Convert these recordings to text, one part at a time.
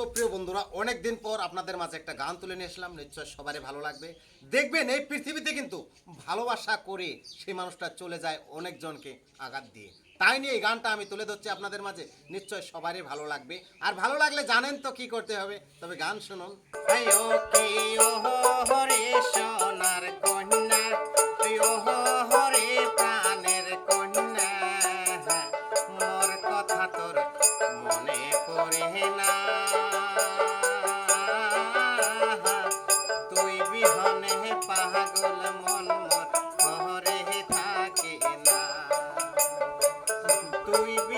তো প্রিয় বন্ধুরা অনেক দিন পর আপনাদের মাঝে একটা গান তুলে নিয়ে আসলাম। নিশ্চয় সবারই ভালো লাগবে। দেখবেন এই পৃথিবীতে কিন্তু ভালোবাসা করে সেই মানুষটা চলে যায় অনেকজনকে আঘাত দিয়ে। তাই নিয়ে এই গানটা আমি তুলে ধরছি আপনাদের মাঝে। নিশ্চয় সবারই ভালো লাগবে। আর ভালো লাগলে জানেন তো কি করতে হবে। তবে গান শুনুন। সোনার কন্যা।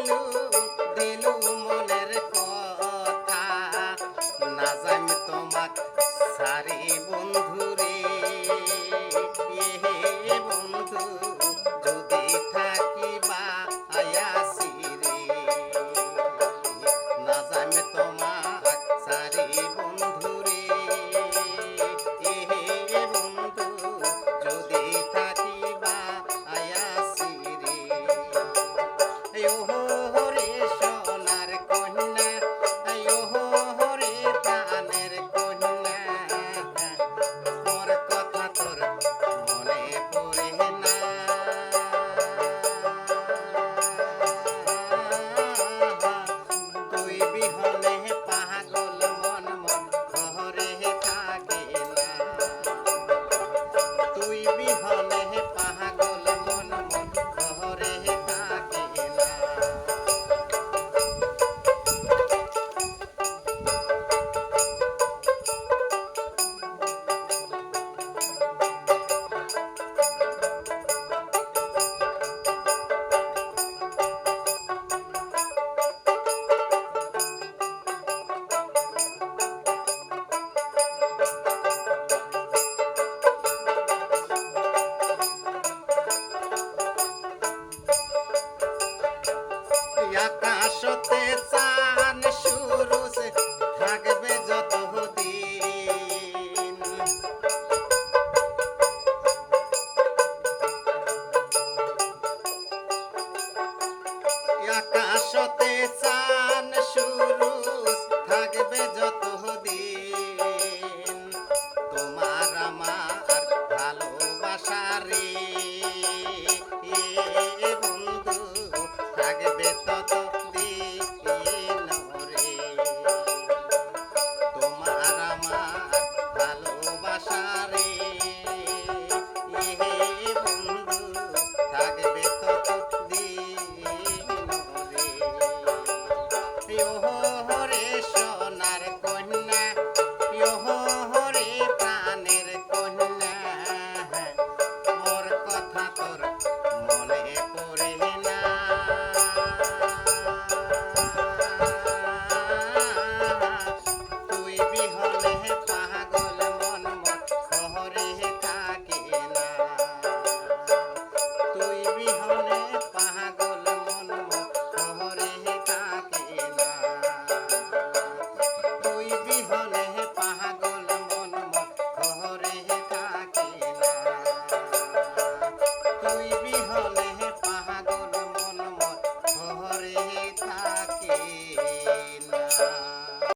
cielo. Maraca. Yêu